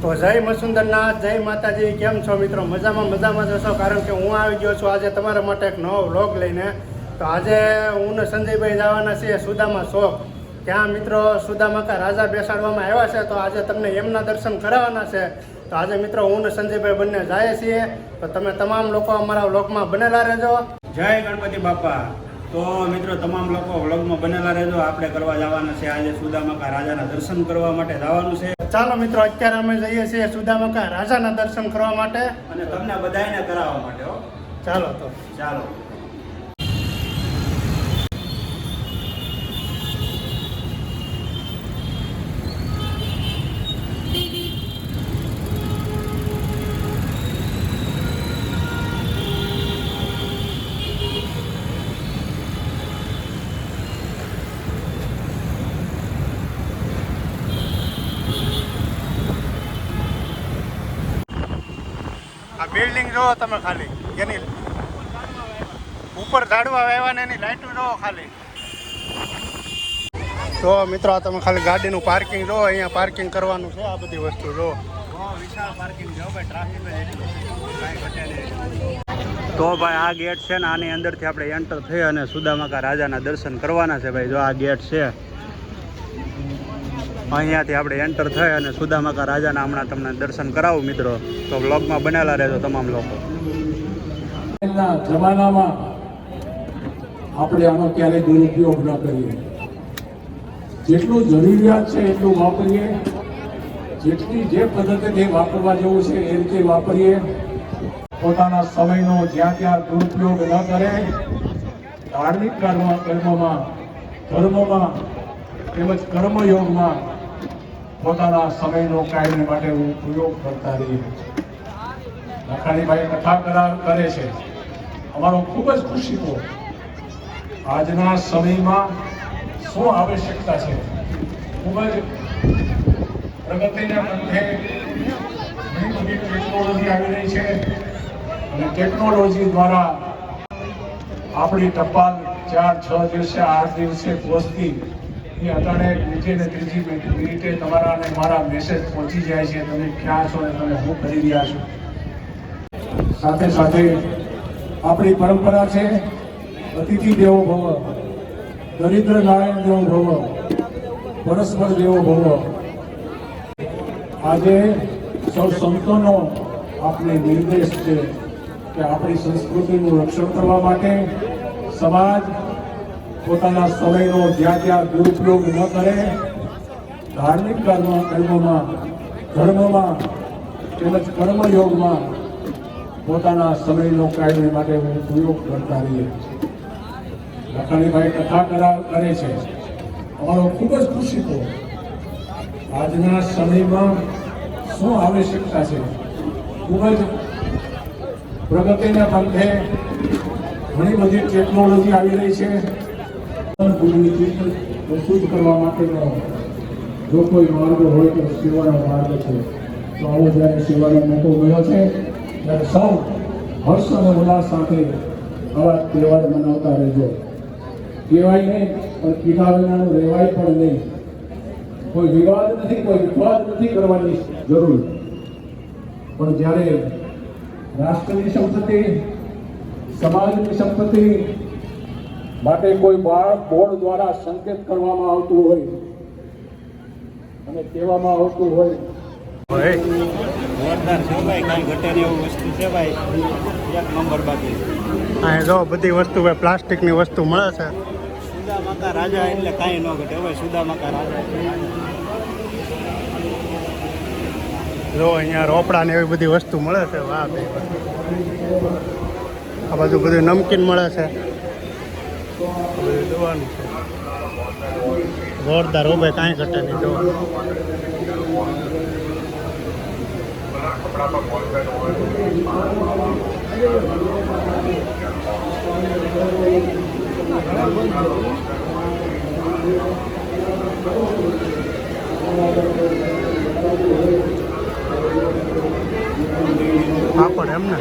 તો જય મસુંદરનાથ, જય માતાજી, કેમ છો મિત્રો? મજામાં મજામાં જશો કારણ કે હું આવી ગયો છું આજે તમારા માટે એક નવો વ્લોગ લઈને. તો આજે હું ને સંજયભાઈ જવાના છીએ સુદામા શોખ ત્યાં મિત્રો સુદામાકા રાજા બેસાડવામાં આવ્યા છે, તો આજે તમને એમના દર્શન કરાવવાના છે. તો આજે મિત્રો હું ને સંજયભાઈ બંને જાય છીએ. તો તમે તમામ લોકો અમારા વ્લોગમાં બનેલા રહેજો. જય ગણપતિ બાપા. તો મિત્રો તમામ લોકો વ્લોગમાં બનેલા રહેજો. આપણે કરવા જવાના છે. આજે સુદામાકા રાજાના દર્શન કરવા માટે જવાનું છે. ચાલો મિત્રો અત્યારે અમે જઈએ છીએ સુદામકા રાજાના દર્શન કરવા માટે. અને તમને બધાને કરાવવા માટે હો. ચાલો તો. ચાલો. બિલ્ડિંગ જોવો તમે ખાલી. એની ઉપર ઝાડવા વાવ્યા ને એની લાઇટો જોવો ખાલી. તો મિત્રો આ તમે ખાલી ગાડીનું પાર્કિંગ જો અહીંયા પાર્કિંગ કરવાનું છે આ બધી વસ્તુ જો તો ભાઈ આ ગેટ છે ને આની અંદરથી આપણે એન્ટર થઈ અને સુદામાકા રાજાના દર્શન કરવાના છે ભાઈ. જો આ ગેટ છે અહીંયાથી આપણે એન્ટર થઈ અને સુદામાકા રાજાના હમણાં તમને દર્શન કરાવું મિત્રો. તો બ્લોગમાં બનેલા રહેજો તમામ લોકો. જમાનામાં આપણે આનો ક્યારેય દુરુપયોગ ન કરીએ. જેટલું જરૂરિયાત છે એટલું વાપરીએ. જેટલી જે પદ્ધતિથી વાપરવા જેવું છે એ રીતે વાપરીએ. પોતાના સમયનો જ્યાં ત્યાં દુરુપયોગ ન કરે, ધાર્મિક કર્મ કર્મમાં, ધર્મમાં તેમજ કર્મયોગમાં પોતાના સમયનો કાયમ માટે ઉપયોગ કરતા રહીએ લખાણીભાઈ કથા કરાર કરે છે. અમારો ખૂબ જ ખુશીઓ આજના સમયમાં શું આવશ્યકતા છે? ખૂબ જ પ્રગતિના મધ્યે ઘણી બધી ટેકનોલોજી આવી રહી છે અને ટેકનોલોજી દ્વારા આપણી ટપાલ ચાર છ દિવસે, આઠ દિવસે પહોંચતી એ અટાણે બીજી ને ત્રીજી મિનિટે તમારા અને મારા મેસેજ પહોંચી જાય છે. તમે ક્યાં છો અને તમે શું કરી રહ્યા છો? સાથે સાથે આપણી પરંપરા છે, અતિથિ દેવો ભવ, દરિદ્ર નારાયણ દેવો ભવ, પરસ્પર દેવો ભવ. આજે સૌ સંતોનો આપણે નિર્દેશ છે કે આપણી સંસ્કૃતિનું રક્ષણ કરવા માટે સમાજ પોતાના સમયનો જ્યાં ત્યાં દુરુપયોગ ન કરે, ધાર્મિક કર્મ કર્મોમાં, ધર્મમાં તેમજ કર્મયોગમાં પોતાના સમયનો કાયમ માટે ઉપયોગ કરતા રહીએ. લખાણીભાઈ કથા કરા કરે છે. અમારો ખૂબ જ ખુશી તો આજના સમયમાં શું આવશ્યકતા છે? ખૂબ જ પ્રગતિના પંથે ઘણી બધી ટેકનોલોજી આવી રહી છે. ચીજ કરવા માટેનો જો કોઈ માર્ગ હોય તો શિવાનો માર્ગ છે. તો આવો જ્યારે શિવાનો મોકો મળ્યો છે, ત્યારે સૌ હર્ષ અને ઉલ્લાસ સાથે આવા તહેવાર મનાવતા રહેજો. કહેવાય નહીં, પણ કીધા વિનાનું રહેવાય પણ નહીં. કોઈ વિવાદ નથી, કોઈ વિવાદ નથી કરવાની જરૂર. પણ જ્યારે રાષ્ટ્રની સંપત્તિ, સમાજની સંપત્તિ માટે કોઈ બાળક બોર્ડ દ્વારા સંકેત કરવામાં આવતું હોય અને કહેવામાં આવતું હોય. જો બધી વસ્તુ પ્લાસ્ટિકની વસ્તુ મળે છે. સુદામાકા રાજા એટલે કાંઈ ન ઘટે. ભાઈ સુદામાકા રાજા જો અહીંયા રોપડા ને એવી બધી વસ્તુ મળે છે. વાહ બે આ બધું બધું નમકીન મળે છે. બધું છે. જોરદાર. ભાઈ કાંઈ ઘટે નહીં. જો. પાપડ એમ ને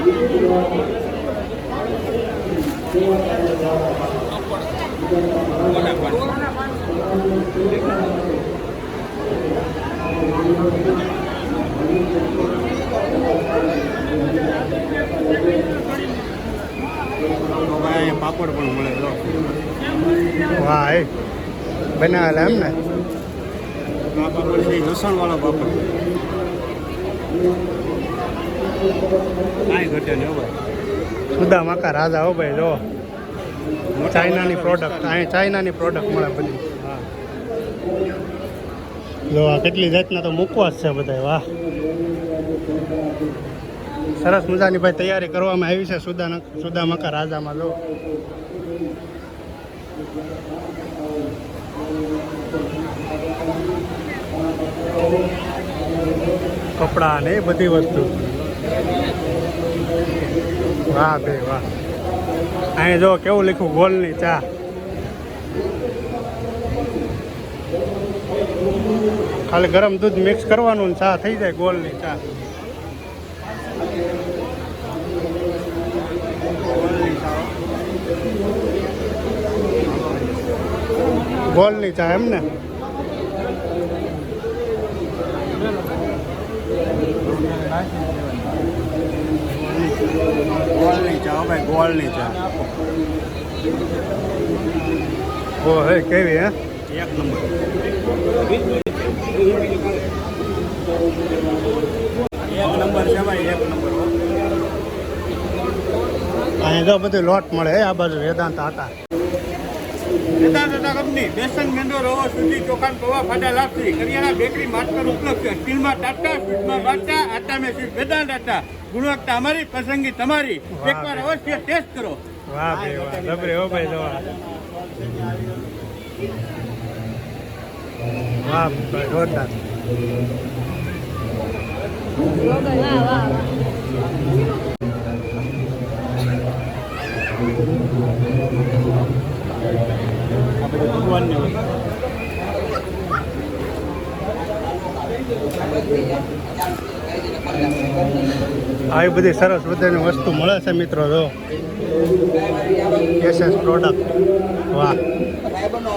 ભાઈ બનાવેલા એમ ને? લસણવાળો પાપડ કાંઈ ઘટે નહીં ભાઈ. સુદા માકા રાજા હો ભાઈ જો. ચાઇનાની પ્રોડક્ટ અહીં ચાઇનાની પ્રોડક્ટ મળે બધી. જો આ કેટલી જાતના તો મૂકવા જ છે બધા વાહ. સરસ મજાની ભાઈ તૈયારી કરવામાં આવી છે સુદા સુદા મકા રાજામાં જો કપડાં ને બધી વસ્તુ. વાહ બે, વાહ. અહીં જો કેવું લખ્યું, ગોલની ચા. ખાલી ગરમ દૂધ મિક્સ કરવાનું ચા થઈ જાય, ગોલની ચા ગોળની ચા. એમ ને? ગોળની ચા ભાઈ ગોળની ચા. ઓ હે કેવી હે? એક નંબર. એક નંબર છે ભાઈ એક નંબર. અહીંયા જો બધું લોટ મળે આ બાજુ વેદાંત આટા નેતા નેતા કંપની બેસન મેંદો રવો સુધી ચોખાન પૌવા ફાટા લાપસી કરિયાણા બેકરી માત્ર ઉપલબ્ધ છે. સ્ટીલમાં ટાટા સ્વીટમાં બાટા આટા મેં સ્વીટ વેદાંત આટા ગુણવત્તા અમારી પસંદગી તમારી. એકવાર અવશ્ય ટેસ્ટ કરો. વાહ બે વાહ. જબરે હો ભાઈ જો વાહ ભાઈ જોરદાર. આ ભગવાનની. આવી બધી સરસ બધાની વસ્તુ મળે છે મિત્રો જો. એસએસ પ્રોડક્ટ વાહ. ફાઈબરનો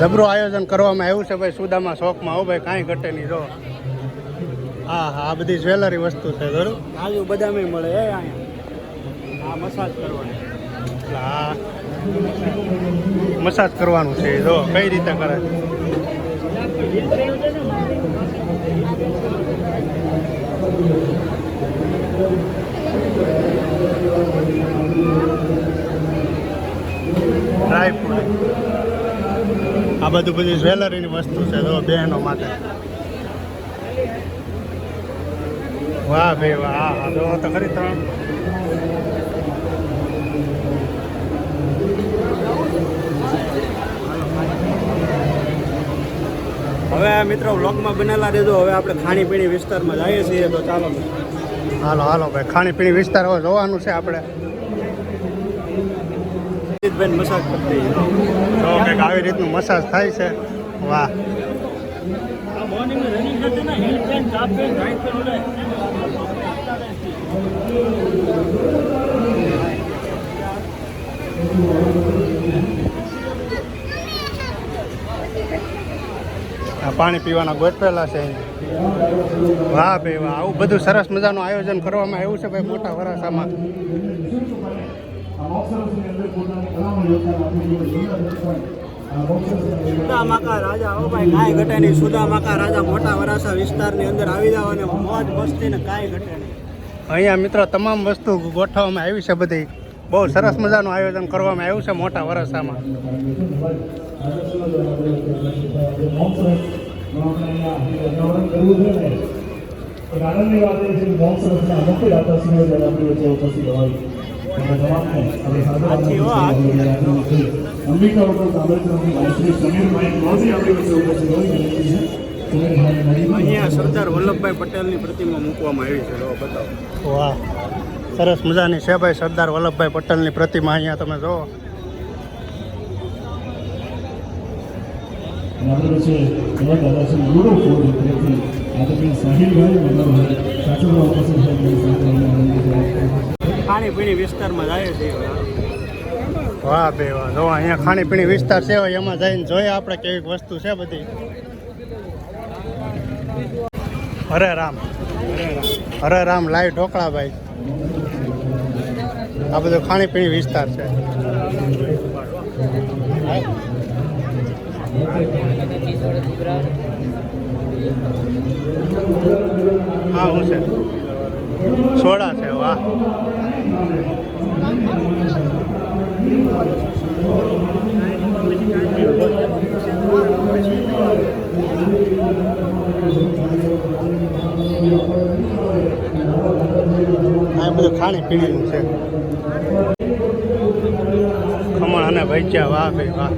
જબરું આયોજન કરવામાં આવ્યું છે ભાઈ, સુદામાં શોખમાં હો ભાઈ, કાંઈ ઘટે નહીં, જો. હા હા, આ બધી જ્વેલરી વસ્તુ છે બરોબર કાજુ બદામે મળે એ અહીંયા. આ મસાજ કરવાની. આ મસાજ કરવાનું છે. જો, કઈ રીતે કરે? ડ્રાય ફ્રૂટ આ બધું બધી જ્વેલરીની વસ્તુ છે, જો, બહેનો માટે. વાહ ભાઈ વાહ હા તો ખરી ત્રણ હવે મિત્રો બ્લોકમાં બનેલા દેજો હવે આપણે ખાણીપીણી વિસ્તારમાં જઈએ છીએ તો ચાલો. હાલો હાલો ભાઈ. ખાણીપીણી વિસ્તાર હવે જોવાનું છે આપણે. બેન મસાજ કરતી તો કંઈક આવી રીતનું મસાજ થાય છે. વાહ. આ પાણી પીવાના ગોઠવેલા છે. વાહ ભાઈ વાહ. આવું બધું સરસ મજાનું આયોજન કરવામાં આવ્યું છે ભાઈ મોટા વરાસામાં સુદામાકા રાજા હો ભાઈ કાંઈ ઘટે નહીં. સુદામાકા રાજા મોટા વરાસા વિસ્તારની અંદર આવી જાવ અને મોજ મસ્તી ને કાંઈ ઘટે નહીં. અહીંયા મિત્રો તમામ વસ્તુ ગોઠવવામાં આવી છે બધી. બહુ સરસ મજાનું આયોજન કરવામાં આવ્યું છે મોટા વરસામાં આનંદની વાત એ છે કે મોમ સરસના અનોખી દાતા સિંહ જ્યારે આપણી વચ્ચે ઉપસ્થિત હોય. અને તમામને આપણે હાથી હો, હાથી. અંબિકા ઉપર તાંબેશ્વરની શ્રી સમીરભાઈ મોદી આપણી વચ્ચે ઉપસ્થિત હોય વિનંતી છે સમીરભાઈ નજીકમાં અહીંયા સરદાર વલ્લભભાઈ પટેલની પ્રતિમા મૂકવામાં આવી છે જો બતાવો. વાહ સરસ મજાની છે ભાઈ સરદાર વલ્લભભાઈ પટેલની પ્રતિમા અહીંયા તમે જુઓ. અને છે એવા દાદાશ્રી ગુરુ ફોન તેથી આદરણીય સાહિલભાઈ મનોહરભાઈ સાચવવા ઉપસ્થિત સાથે આનંદિત ખાણીપીણી વિસ્તારમાં જાય છે. વાહ બે વાહ. જો અહીંયા ખાણીપીણી વિસ્તાર છે એમાં જઈને જોઈએ આપણે કેવી વસ્તુ છે બધી. હરે રામ. હરે રામ લાઈવ ઢોકળા ભાઈ. આ બધો ખાણીપીણી વિસ્તાર છે. હા હું છે. સોડા છે વાહ. આ બધું ખાણી પીણીનું છે ખમણ અને ભજીયા વાહ ભાઈ વાહ.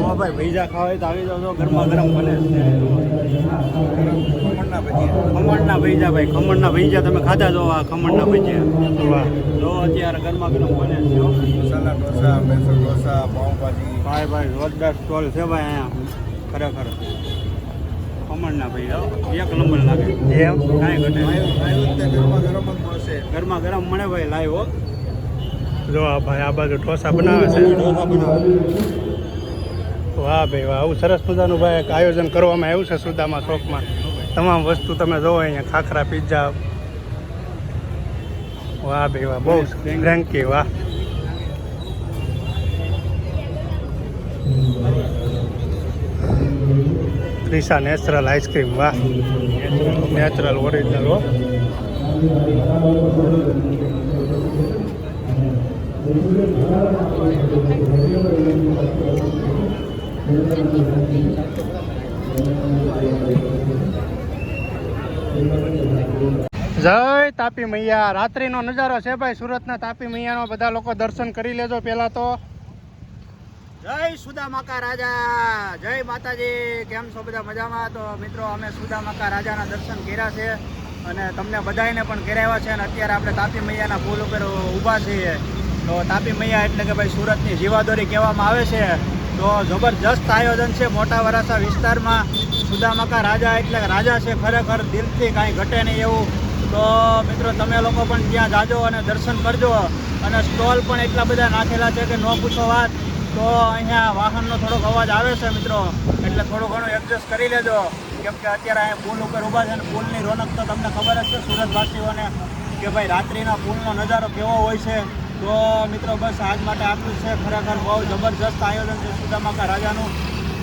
હા ભાઈ ભૈજા ખાવાય તો આવી જાવ તો ગરમા ગરમ બને. છે ખમણના ભજીયા ખમણના ભૈજા ભાઈ ખમણના ભૈજા તમે ખાધા જો આ ખમણના ભજીયા. વાહ. જો અત્યારે ગરમા ગરમ બને છે હો. મસાલા ઢોસા ઢોસા પાઉંભાજી. ભાઈ ભાઈ જોરદાર સ્ટોલ છે ભાઈ અહીંયા. ખરેખર. ખમણના ભાઈ હો. એક નંબર લાગે. એમ? કાંઈ ઘટે ગરમા ગરમ મળશે. ગરમા ગરમ મળે ભાઈ લાઈવ હો. જો આ ભાઈ આ બાજુ ઢોસા બનાવે છે. વાહ ભાઈ વાહ આવું સરસ મજાનું ભાઈ એક આયોજન કરવામાં આવ્યું છે સુદામા શોખમાં તમામ વસ્તુ તમે જોવો અહીંયા ખાખરા પીઝા વાહ ભાઈ વાહ બહુ થેન્કી વાહ. ત્રિષા નેચરલ આઈસ્ક્રીમ વાહ. નેચરલ ઓરિજિનલ હો. જય તાપી મૈયા. રાત્રિનો નજારો છે ભાઈ, સુરતના તાપી મૈયાનો. બધા લોકો દર્શન કરી લેજો પહેલા તો. જય સુદામાકા રાજા. જય માતાજી. કેમ છો બધા મજામાં? તો મિત્રો, અમે સુદામાકા રાજાના દર્શન કર્યા છે અને તમને બધાને પણ કરાવ્યા છે અને અત્યારે આપણે તાપી મૈયાના પુલ ઉપર ઊભા છીએ. તો તાપી મૈયા એટલે કે ભાઈ સુરતની જીવાદોરી કહેવામાં આવે છે. તો જબરજસ્ત આયોજન છે મોટા વરાસા વિસ્તારમાં. સુદામકા રાજા એટલે રાજા છે ખરેખર દિલથી કાંઈ ઘટે નહીં એવું. તો મિત્રો તમે લોકો પણ ત્યાં જાજો અને દર્શન કરજો. અને સ્ટોલ પણ એટલા બધા નાખેલા છે કે ન પૂછો વાત. તો અહીંયા વાહનનો થોડોક અવાજ આવે છે મિત્રો. એટલે થોડું ઘણું એડજસ્ટ કરી લેજો. કેમ કે અત્યારે અહીંયા પુલ ઉપર ઊભા છે અને પુલની રોનક તો તમને ખબર જ છે સુરતવાસીઓને કે ભાઈ રાત્રિના પુલનો નજારો કેવો હોય છે. તો મિત્રો, બસ આજ માટે આટલું છે. ખરેખર બહુ જબરજસ્ત આયોજન છે સુદામાકા રાજાનું.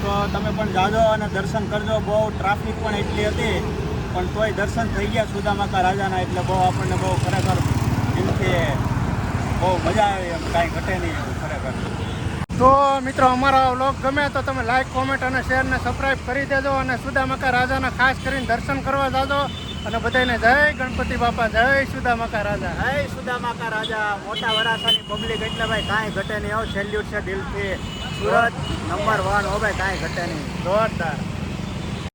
તો તમે પણ જાજો અને દર્શન કરજો. બહુ ટ્રાફિક પણ એટલી હતી, પણ તોય દર્શન થઈ ગયા સુદામાકા રાજાના, એટલે બહુ આપણને બહુ ખરેખર દિલથી બહુ મજા આવી, એમ કાંઈ ઘટે નહીં ખરેખર. તો મિત્રો, અમારો વ્લોગ ગમે તો તમે લાઈક કોમેન્ટ અને શેરને સબસ્ક્રાઈબ કરી દેજો અને સુદામાકા રાજાના ખાસ કરીને દર્શન કરવા જાજો. અને બધાને જય ગણપતિ બાપા જય સુદામાકા રાજા. જય સુદામાકા રાજા. મોટા વરાસાની પબ્લિક એટલે ભાઈ કાંઈ ઘટે નહીં. આવો સેલ્યુટ છે દિલથી. સુરત નંબર વન હો ભાઈ કાંઈ ઘટે નહીં. જોરદાર.